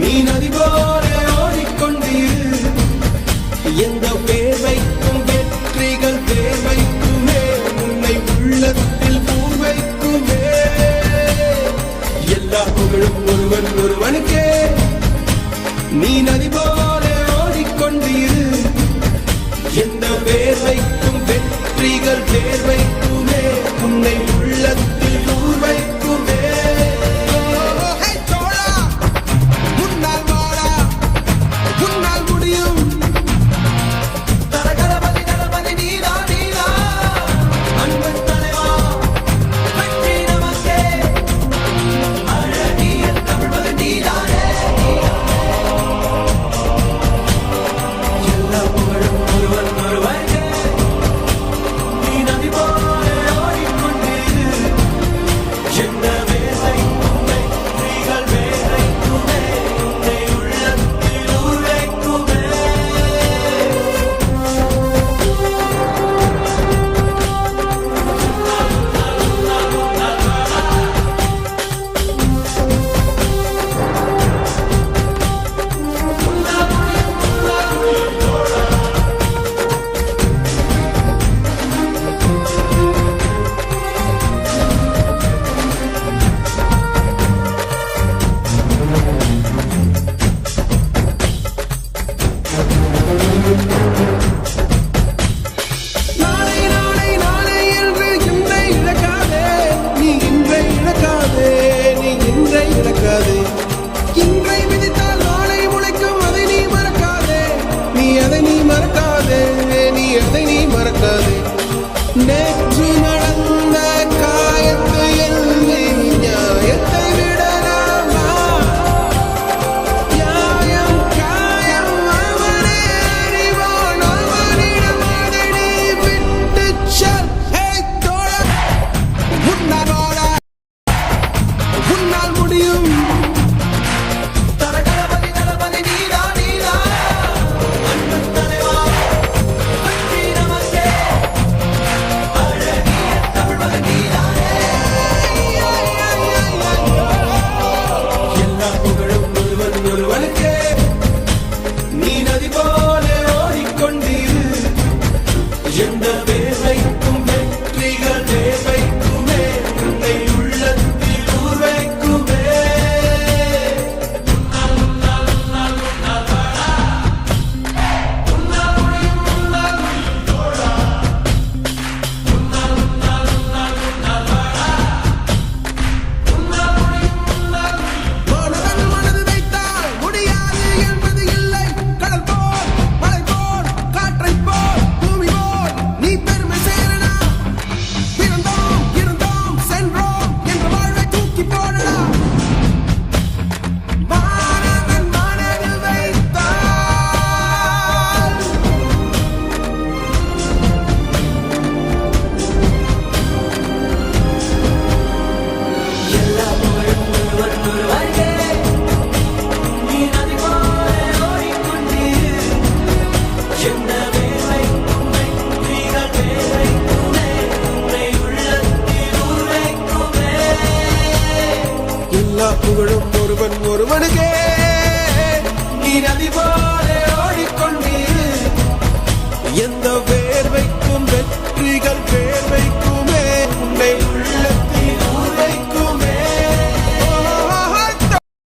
நீ நதி போல ஓடிக்கொண்டீர். எந்த பேர்வைக்கும் வெற்றிகள் தேவைக்குமே உன்னை உள்ளத்தில் பூவைக்குமே. எல்லா புகழும் ஒருவன் ஒருவனுக்கே. நீ நதி you. ஒருவன் ஒருவனுக்கே. நீ நதி போல ஓடிக்கொண்டு எந்த வேர்வைக்கும் வெற்றிகள் வேர்வைக்கும்